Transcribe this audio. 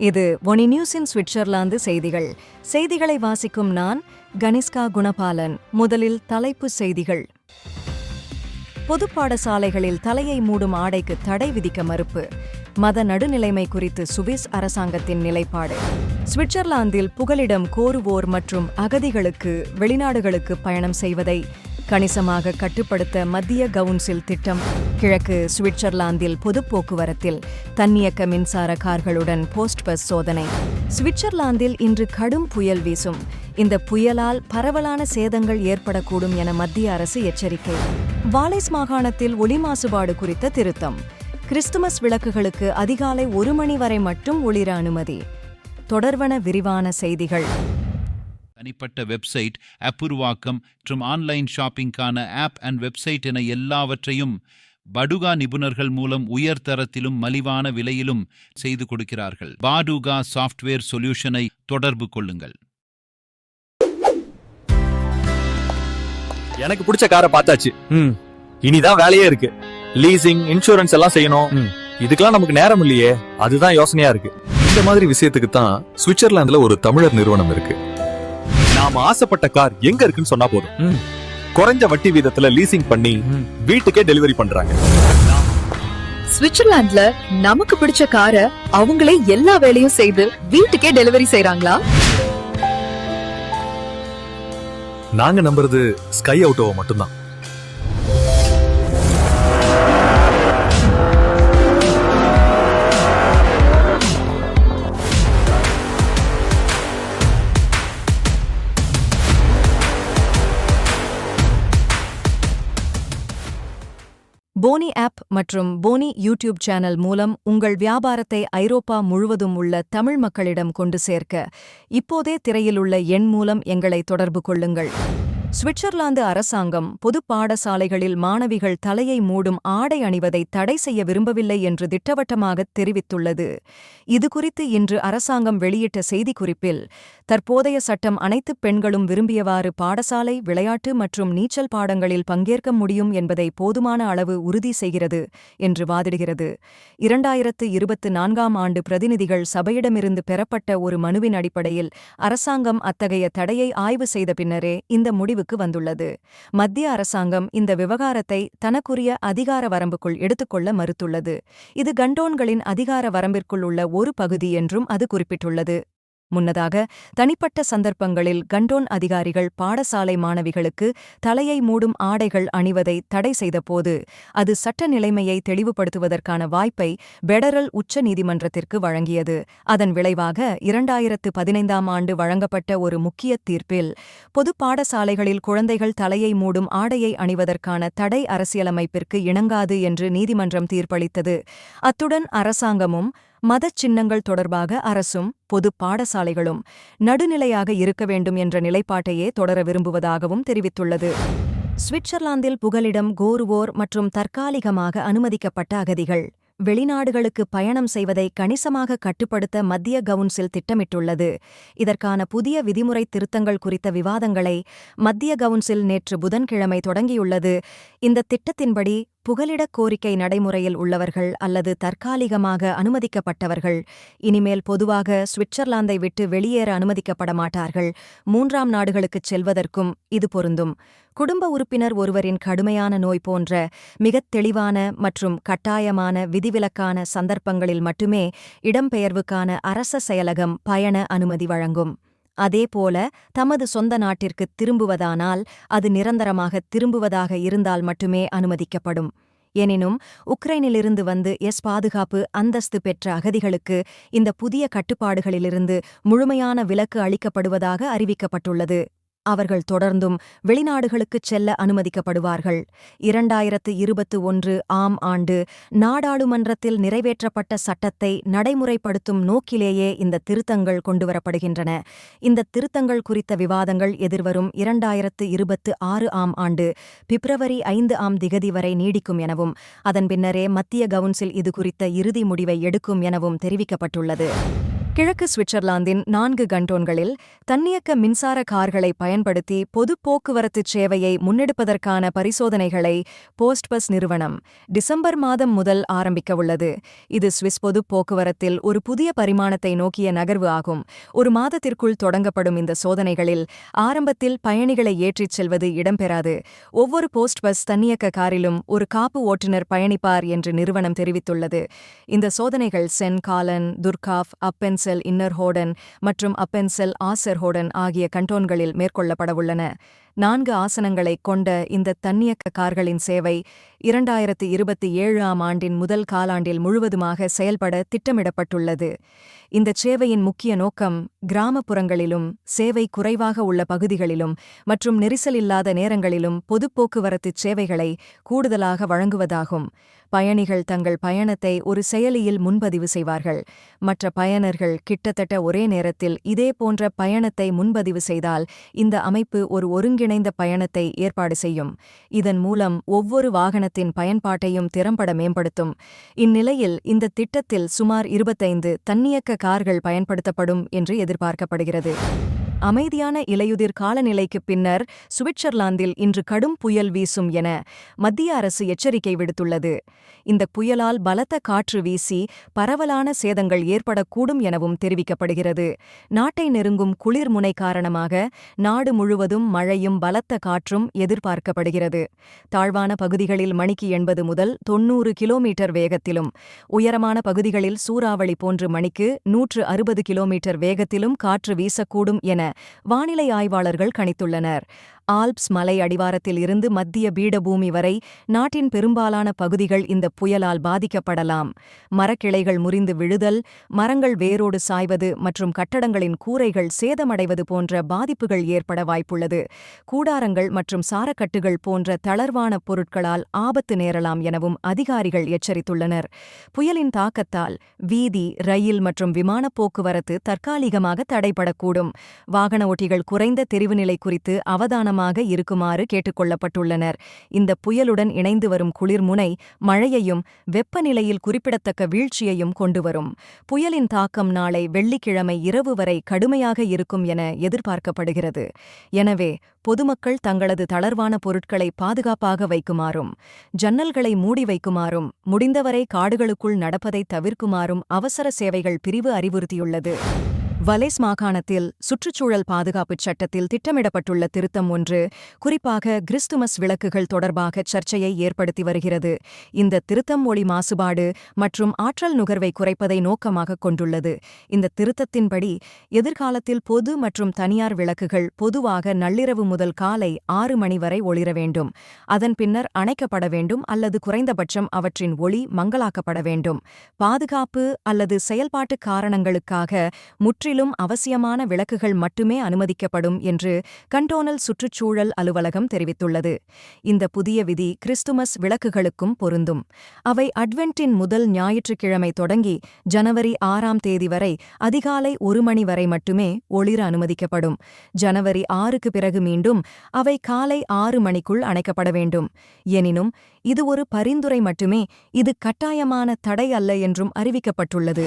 இது ஒனி நியூஸின் சுவிட்சர்லாந்து செய்திகள். செய்திகளை வாசிக்கும் நான் கனிஷ்கா குணபாலன். முதலில் தலைப்பு செய்திகள். பொது பாடசாலைகளில் தலையை மூடும் ஆடைக்கு தடை விதிக்க மறுப்பு. மத நடுநிலைமை குறித்து சுவிஸ் அரசாங்கத்தின் நிலைப்பாடு. சுவிட்சர்லாந்தில் புகலிடம் கோருவோர் மற்றும் அகதிகளுக்கு வெளிநாடுகளுக்கு பயணம் செய்வதை கணிசமாக கட்டுப்படுத்த மத்திய கவுன்சில் திட்டம். கிழக்கு சுவிட்சர்லாந்தில் பொது போக்குவரத்தில் தன்னியக்க மின்சார கார்களுடன் போஸ்ட் பஸ் சோதனை. சுவிட்சர்லாந்தில் இன்று கடும் புயல் வீசும். இந்த புயலால் பரவலான சேதங்கள் ஏற்படக்கூடும் என மத்திய அரசு எச்சரிக்கை. வாலைஸ் மாகாணத்தில் ஒளி மாசுபாடு குறித்த திருத்தம். கிறிஸ்துமஸ் விளக்குகளுக்கு அதிகாலை ஒரு மணி வரை மட்டும் ஒளிர அனுமதி. தொடர்வன விரிவான செய்திகள். தனிப்பட்ட வெப்சைட் ஆப் உருவாக்கம் மற்றும் ஆன்லைன் ஷாப்பிங்கான ஆப் அண்ட் வெப்சைட் என எல்லாவற்றையும் படுகா நிபுணர்கள் மூலம் உயர்தரத்திலும் மலிவான விலையிலும் செய்து கொடுக்கிறார்கள். பாடுகா சாஃப்ட்வேர் சொல்யூஷனை தொடர்பு கொள்ளுங்கள். எனக்கு பிடிச்ச காரை பார்த்தாச்சு. ம். இனிதான் வேலையே இருக்கு. லீசிங் இன்சூரன்ஸ் எல்லாம் செய்யணும். ம், இதுக்கெல்லாம் நமக்கு நேரம் இல்லையே. அதுதான் யோசனையா இருக்கு. இந்த மாதிரி விஷயத்துக்கு தான் சுவிட்சர்லாந்துல ஒரு தமிழர் நிறுவனம் இருக்கு. நாம ஆசைப்பட்ட கார் எங்க இருக்குன்னு சொன்னா போதும். குறைஞ்ச வட்டி வீதத்துல லீசிங் பண்ணி. வீட்டுக்கே டெலிவரி பண்றாங்க சுவிட்சர்லாந்துல நமக்கு பிடிச்ச காரை அவங்களே எல்லா வேலையும் செய்து வீட்டுக்கே டெலிவரி செய்றாங்களா நாங்க நம்புறது ஸ்கை அவுட்டோவை மட்டும்தான் போனி ஆப் மற்றும் போனி யூடியூப் சேனல் மூலம் உங்கள் வியாபாரத்தை ஐரோப்பா முழுவதும் உள்ள தமிழ் மக்களிடம் கொண்டு சேர்க்க இப்போதே திரையிலுள்ள எண் மூலம் எங்களை தொடர்பு கொள்ளுங்கள். சுவிட்சர்லாந்து அரசாங்கம் பொது பாடசாலைகளில் மாணவிகள் தலையை மூடும் ஆடை அணிவதை தடை செய்ய விரும்பவில்லை என்று திட்டவட்டமாக தெரிவித்துள்ளது. இதுகுறித்து இன்று அரசாங்கம் வெளியிட்ட செய்திக்குறிப்பில் தற்போதைய சட்டம் அனைத்து பெண்களும் விரும்பியவாறு பாடசாலை விளையாட்டு மற்றும் நீச்சல் பாடங்களில் பங்கேற்க முடியும் என்பதை போதுமான அளவு உறுதி செய்கிறது என்று வாதிடுகிறது. இரண்டாயிரத்து இருபத்து நான்காம் ஆண்டு பிரதிநிதிகள் சபையிடமிருந்து பெறப்பட்ட ஒரு மனுவின் அடிப்படையில் அரசாங்கம் அத்தகைய தடையை ஆய்வு செய்த பின்னரே இந்த முடிவு முடிவுக்கு வந்துள்ளது. மத்திய அரசாங்கம் இந்த விவகாரத்தை தனக்குரிய அதிகார வரம்புக்குள் எடுத்துக்கொள்ள மறுத்துள்ளது. இது கண்டோன்களின் அதிகார வரம்பிற்குள் உள்ள ஒரு பகுதி என்றும் அது குறிப்பிட்டுள்ளது. முன்னதாக தனிப்பட்ட சந்தர்ப்பங்களில் கண்டோன் அதிகாரிகள் பாடசாலை மாணவிகளுக்கு தலையை மூடும் ஆடைகள் அணிவதை தடை செய்தபோது அது சட்ட நிலைமையை தெளிவுபடுத்துவதற்கான வாய்ப்பை பெடரல் உச்ச நீதிமன்றத்திற்கு வழங்கியது. அதன் விளைவாக இரண்டாயிரத்து பதினைந்தாம் ஆண்டு வழங்கப்பட்ட ஒரு முக்கிய தீர்ப்பில் பொது பாடசாலைகளில் குழந்தைகள் தலையை மூடும் ஆடையை அணிவதற்கான தடை அரசியலமைப்பிற்கு இணங்காது என்று நீதிமன்றம் தீர்ப்பளித்தது. அத்துடன் அரசாங்கமும் மதச் சின்னங்கள் தொடர்பாக அரசும் பொது பாடசாலைகளும் நடுநிலையாக இருக்க வேண்டும் என்ற நிலைப்பாட்டையே தொடர விரும்புவதாகவும் தெரிவித்துள்ளது. சுவிட்சர்லாந்தில் புகலிடம் கோருவோர் மற்றும் தற்காலிகமாக அனுமதிக்கப்பட்ட அகதிகள் வெளிநாடுகளுக்கு பயணம் செய்வதை கணிசமாக கட்டுப்படுத்த மத்திய கவுன்சில் திட்டமிட்டுள்ளது. இதற்கான புதிய விதிமுறை திருத்தங்கள் குறித்த விவாதங்களை மத்திய கவுன்சில் நேற்று புதன்கிழமை தொடங்கியுள்ளது. இந்த திட்டத்தின்படி புகலிடக் கோரிக்கை நடைமுறையில் உள்ளவர்கள் அல்லது தற்காலிகமாக அனுமதிக்கப்பட்டவர்கள் இனிமேல் பொதுவாக சுவிட்சர்லாந்தை விட்டு வெளியேற அனுமதிக்கப்பட மாட்டார்கள். மூன்றாம் நாடுகளுக்குச் செல்வதற்கும் இது பொருந்தும். குடும்ப உறுப்பினர் ஒருவரின் கடுமையான நோய் போன்ற மிகத் தெளிவான மற்றும் கட்டாயமான விதிவிலக்கான சந்தர்ப்பங்களில் மட்டுமே இடம்பெயர்வுக்கான அரச செயலகம் பயண அனுமதி வழங்கும். அதேபோல தமது சொந்த நாட்டிற்கு திரும்புவதானால் அது நிரந்தரமாக திரும்புவதாக இருந்தால் மட்டுமே அனுமதிக்கப்படும். எனினும் உக்ரைனிலிருந்து வந்து எஸ் பாதுகாப்பு அந்தஸ்து பெற்ற அகதிகளுக்கு இந்த புதிய கட்டுப்பாடுகளிலிருந்து முழுமையான விலக்கு அளிக்கப்படுவதாக அறிவிக்கப்பட்டுள்ளது. அவர்கள் தொடர்ந்தும் வெளிநாடுகளுக்குச் செல்ல அனுமதிக்கப்படுவார்கள். இரண்டாயிரத்து இருபத்து ஒன்று ஆம் ஆண்டு நாடாளுமன்றத்தில் நிறைவேற்றப்பட்ட சட்டத்தை நடைமுறைப்படுத்தும் நோக்கிலேயே இந்த திருத்தங்கள் கொண்டுவரப்படுகின்றன. இந்த திருத்தங்கள் குறித்த விவாதங்கள் எதிர்வரும் இரண்டாயிரத்து இருபத்து ஆறு ஆம் ஆண்டு பிப்ரவரி ஐந்து ஆம் திகதி வரை நீடிக்கும் எனவும் அதன் பின்னரே மத்திய கவுன்சில் இது குறித்த இறுதி முடிவை எடுக்கும் எனவும் தெரிவிக்கப்பட்டுள்ளது. கிழக்கு சுவிட்சர்லாந்தின் நான்கு கண்டோன்களில் தன்னியக்க மின்சார கார்களை பயன்படுத்தி பொது போக்குவரத்து சேவையை முன்னெடுப்பதற்கான பரிசோதனைகளை போஸ்ட்பஸ் நிறுவனம் டிசம்பர் மாதம் முதல் ஆரம்பிக்கவுள்ளது. இது சுவிஸ் பொது போக்குவரத்தில் ஒரு புதிய பரிமாணத்தை நோக்கிய நகர்வு ஆகும். ஒரு மாதத்திற்குள் தொடங்கப்படும் இந்த சோதனைகளில் ஆரம்பத்தில் பயணிகளை ஏற்றிச் செல்வது இடம்பெறாது. ஒவ்வொரு போஸ்ட்பஸ் தன்னியக்க காரிலும் ஒரு காப்பு ஓட்டுநர் பயணிப்பார் என்று நிறுவனம் தெரிவித்துள்ளது. இந்த சோதனைகள் சென் காலன் துர்காஃப் அப்பென்செல் இன்னர்ஹோடன் மற்றும் அப்பென்செல் ஆசர்ஹோடன் ஆகிய கண்டோன்களில் மேற்கொள்ளப்படவுள்ளன. நான்கு ஆசனங்களை கொண்ட இந்த தன்னியக்க கார்களின் சேவை இரண்டாயிரத்து இருபத்தி ஏழாம் ஆண்டின் முதல் காலாண்டில் முழுவதுமாக செயல்பட திட்டமிடப்பட்டுள்ளது. இந்த சேவையின் முக்கிய நோக்கம் கிராமப்புறங்களிலும் சேவை குறைவாக உள்ள பகுதிகளிலும் மற்றும் நெரிசல் இல்லாத நேரங்களிலும் பொதுப் போக்குவரத்துச் சேவைகளை கூடுதலாக வழங்குவதாகும். பயணிகள் தங்கள் பயணத்தை ஒரு செயலியில் முன்பதிவு செய்வார்கள். மற்ற பயனர்கள் கிட்டத்தட்ட ஒரே நேரத்தில் இதே போன்ற பயணத்தை முன்பதிவு செய்தால் இந்த அமைப்பு ஒரு ஒருங்கிணைந்த பயணத்தை ஏற்பாடு செய்யும். இதன் மூலம் ஒவ்வொரு வாகனத்தின் பயன்பாட்டையும் திறம்பட மேம்படுத்தும். இந்நிலையில் இந்த திட்டத்தில் சுமார் இருபத்தைந்து தன்னியக்க கார்கள் பயன்படுத்தப்படும் என்று எதிர்பார்க்கப்படுகிறது. அமைதியான இலையுதிர் காலநிலைக்குப் பின்னர் சுவிட்சர்லாந்தில் இன்று கடும் புயல் வீசும் என மத்திய அரசு எச்சரிக்கை விடுத்துள்ளது. இந்த புயலால் பலத்த காற்று வீசி பரவலான சேதங்கள் ஏற்படக்கூடும் எனவும் தெரிவிக்கப்படுகிறது. நாட்டை நெருங்கும் குளிர்முனை காரணமாக நாடு முழுவதும் மழையும் பலத்த காற்றும் எதிர்பார்க்கப்படுகிறது. தாழ்வான பகுதிகளில் மணிக்கு எண்பது முதல் தொன்னூறு கிலோமீட்டர் வேகத்திலும் உயரமான பகுதிகளில் சூறாவளி போன்று மணிக்கு நூற்று அறுபது கிலோமீட்டர் வேகத்திலும் காற்று வீசக்கூடும் என வானிலை ஆய்வாளர்கள் கணித்துள்ளனர். ஆல்ப்ஸ் மலை அடிவாரத்தில் இருந்து மத்திய பீடபூமி வரை நாட்டின் பெரும்பாலான பகுதிகள் இந்த புயலால் பாதிக்கப்படலாம். மரக்கிளைகள் முறிந்து விழுதல் மரங்கள் வேரோடு சாய்வது மற்றும் கட்டடங்களின் கூரைகள் சேதமடைவது போன்ற பாதிப்புகள் ஏற்பட வாய்ப்புள்ளது. கூடாரங்கள் மற்றும் சாரக்கட்டுகள் போன்ற தளர்வான பொருட்களால் ஆபத்து நேரலாம் எனவும் அதிகாரிகள் எச்சரித்துள்ளனர். புயலின் தாக்கத்தால் வீதி ரயில் மற்றும் விமானப் போக்குவரத்து தற்காலிகமாக தடைபடக்கூடும். வாகன ஓட்டிகள் குறைந்த தெரிவுநிலை குறித்து அவதானமாக இருக்குமாறு கேட்டுக்கொள்ளப்பட்டுள்ளனர். இந்த புயலுடன் இணைந்து வரும் குளிர்முனை மழையையும் வெப்பநிலையில் குறிப்பிடத்தக்க வீழ்ச்சியையும் கொண்டுவரும். புயலின் தாக்கம் நாளை வெள்ளிக்கிழமை இரவு வரை கடுமையாக இருக்கும் என எதிர்பார்க்கப்படுகிறது. எனவே பொதுமக்கள் தங்களது தளர்வான பொருட்களை பாதுகாப்பாக வைக்குமாறும் ஜன்னல்களை மூடி வைக்குமாறும் முடிந்தவரை காடுகளுக்குள் நடப்பதை தவிர்க்குமாறும் அவசர சேவைகள் பிரிவு அறிவுறுத்தியுள்ளது. வலேஸ் மாகாணத்தில் சுற்றுச்சூழல் பாதுகாப்புச் சட்டத்தில் திட்டமிடப்பட்டுள்ள திருத்தம் ஒன்று குறிப்பாக கிறிஸ்துமஸ் விளக்குகள் தொடர்பாக சர்ச்சையை ஏற்படுத்தி வருகிறது. இந்த திருத்தம் ஒளி மாசுபாடு மற்றும் ஆற்றல் நுகர்வை குறைப்பதை நோக்கமாக கொண்டுள்ளது. இந்த திருத்தத்தின்படி எதிர்காலத்தில் பொது மற்றும் தனியார் விளக்குகள் பொதுவாக நள்ளிரவு முதல் காலை ஆறு மணி வரை ஒளிர வேண்டும். அதன் பின்னர் அணைக்கப்பட வேண்டும் அல்லது குறைந்தபட்சம் அவற்றின் ஒளி மங்கலாக்கப்பட வேண்டும். பாதுகாப்பு அல்லது செயல்பாட்டு காரணங்களுக்காக முற்றிலும் அவசியமான விளக்குகள் மட்டுமே அனுமதிக்கப்படும் என்று கண்டோனல் சுற்றுச்சூழல் அலுவலகம் தெரிவித்துள்ளது. இந்த புதிய விதி கிறிஸ்துமஸ் விளக்குகளுக்கும் பொருந்தும். அவை அட்வென்ட்டின் முதல் ஞாயிற்றுக்கிழமை தொடங்கி ஜனவரி ஆறாம் தேதி வரை அதிகாலை ஒரு மணி வரை மட்டுமே ஒளிர அனுமதிக்கப்படும். ஜனவரி ஆறுக்கு பிறகு மீண்டும் அவை காலை ஆறு மணிக்குள் அணைக்கப்பட வேண்டும். எனினும் இது ஒரு பரிந்துரை மட்டுமே இது கட்டாயமான தடை அல்ல என்றும் அறிவிக்கப்பட்டுள்ளது.